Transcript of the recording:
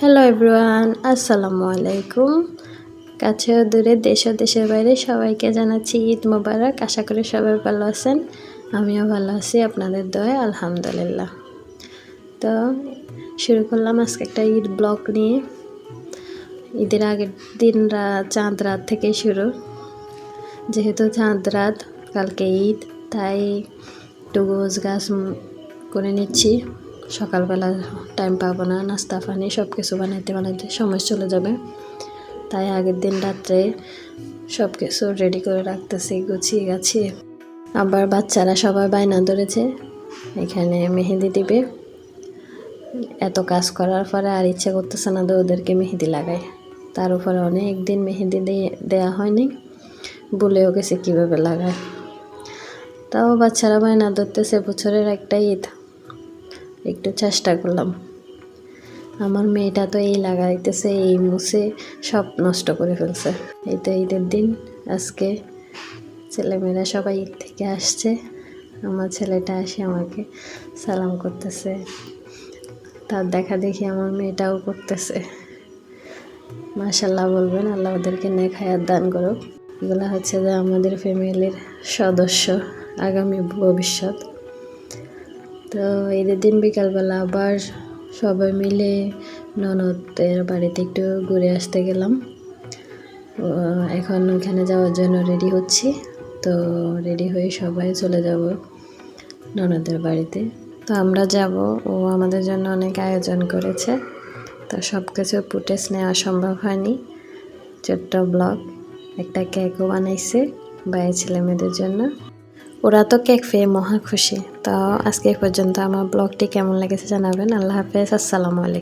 Hello everyone আসসালামু আলাইকুম কাছে দূরে দেশ ও দেশের বাইরে সবাইকে জানাচ্ছি ঈদ মোবারক। আশা করি সবাই ভালো আছেন। আমিও ভালো আছি, আপনাদের দয়ে আলহামদুলিল্লাহ। তো, শুরু করলাম আজকে একটা ঈদ ব্লগ নিয়ে। ঈদের আগের দিন রাত চাঁদ রাত থেকে শুরু। যেহেতু চাঁদ রাত, কালকে ঈদ, তাই একটু গোছ গাছ করে নিচ্ছি। সকালবেলা টাইম পাবো না, নাস্তা, পানি সব কিছু বানাইতে বানাইতে সময় চলে যাবে। তাই আগের দিন রাত্রে সব কিছু রেডি করে রাখতেছি, গুছিয়ে গাছিয়ে আবার বাচ্চারা সবাই বায়না ধরেছে, এখানে মেহেদি দিবে। এত কাজ করার পরে আর ইচ্ছে করতেছে না ওদেরকে মেহেদি লাগাই। তার উপরে অনেক দিন মেহেদি দিয়ে হয়নি বলেও গেছে কীভাবে লাগায়। তাও বাচ্চারা বায়না ধরতেছে, বছরের একটা ঈদ। একটু চেষ্টা করলাম। আমার মেয়েটা তো এই লাগাইতেছে, এই মুছে সব নষ্ট করে ফেলছে। এই তো ঈদের দিন, আজকে ছেলেমেয়েরা সবাই ঈদ থেকে আসছে। আমার ছেলেটা এসে আমাকে সালাম করতেছে। তার দেখা দেখি আমার মেয়েটাও করতেছে। মাশাল্লাহ বলবেন, আল্লাহ ওদেরকে নেক হায়াত দান করো এগুলো হচ্ছে যে আমাদের ফ্যামিলির সদস্য আগামী ভবিষ্যৎ। তো ঈদের দিন বিকালবেলা আবার সবাই মিলে ননদের বাড়িতে একটু ঘুরে আসতে গেলাম। এখন ওখানে যাওয়ার জন্য রেডি হচ্ছি। তো রেডি হয়ে সবাই চলে যাব ননদের বাড়িতে। তো আমরা যাব, ও আমাদের জন্য অনেক আয়োজন করেছে। তো সব কিছু ফুটেজ নেওয়া সম্ভব হয়নি। ছোট্ট ব্লগ, একটা কেকও বানাইছে বাইরে ছেলে মেয়েদের জন্য। ওরা তো কেক পেয়ে মহা খুশি। তো আজকে পর্যন্ত আমার ব্লগটি কেমন লেগেছে জানাবেন। আল্লাহ হাফেজ আসসালামু আলাইকুম।